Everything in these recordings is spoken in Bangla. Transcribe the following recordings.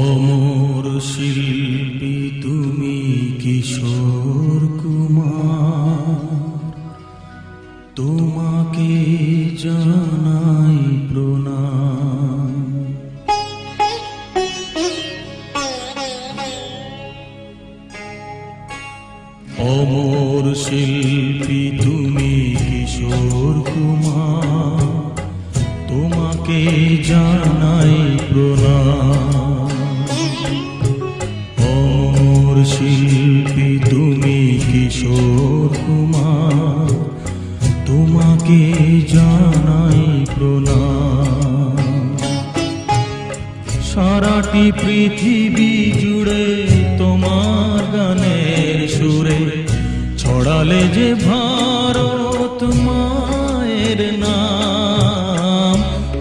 অমর শিল্পী তুমি কিশোর তোমাকে জানাই প্রণাম? শিল্পী তুমি কিশোর কুমার, তোমাকে জানাই প্রণাম। সারাটি পৃথিবী জুড়ে তোমার গানের সুরে ছড়ালে যে ভারত মায়ের নাম।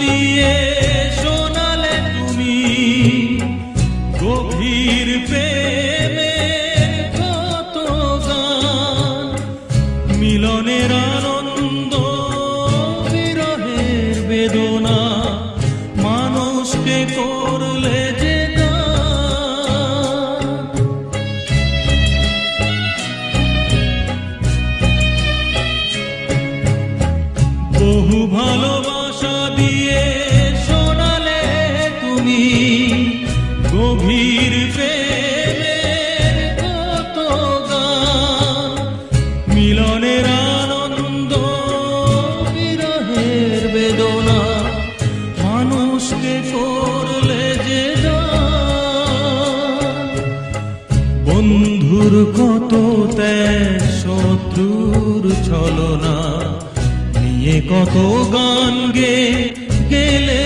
দিয়ে শোনালে তুমি গভীর প্রেমের কত গান? মিলনের আনন্দ, বিরহের বেদনা, মানুষকে করলে যে বহু ভালোবাসা দিয়ে বন্ধুর কত ত্যাগ শত্রুর ছলনা। নিয়ে কত গান গে গেলে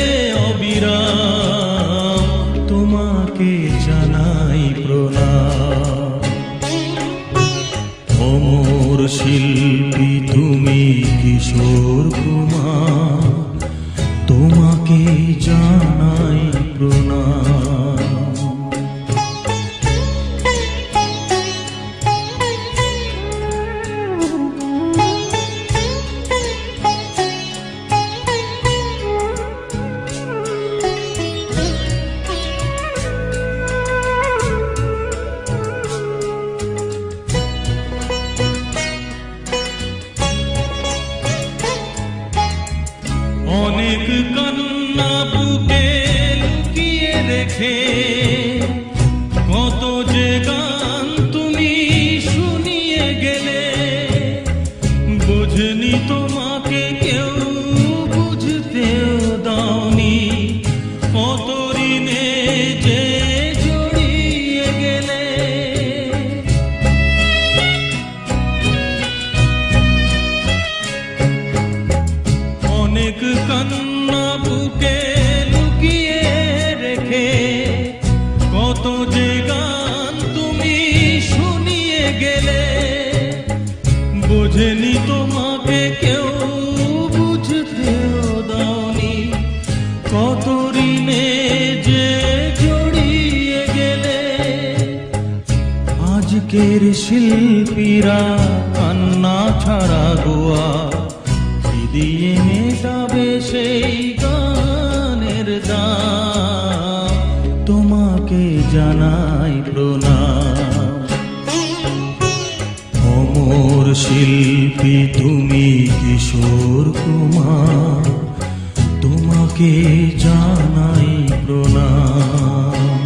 রেখে কত যে গান তুমি শুনিয়ে গেলে, বুঝনি তোমাকে কেউ, বুঝতেও দাওনি কত ঋণে যে আজকের শিল্পীরা কান্না ছাড়া গোয়া। দিয়ে মেটাবে সেই গানের তোমাকে জানাই প্রণাম। অমর শিল্পী, তুমি কিশোর কুমার। তোমাকে জানাই প্রণাম।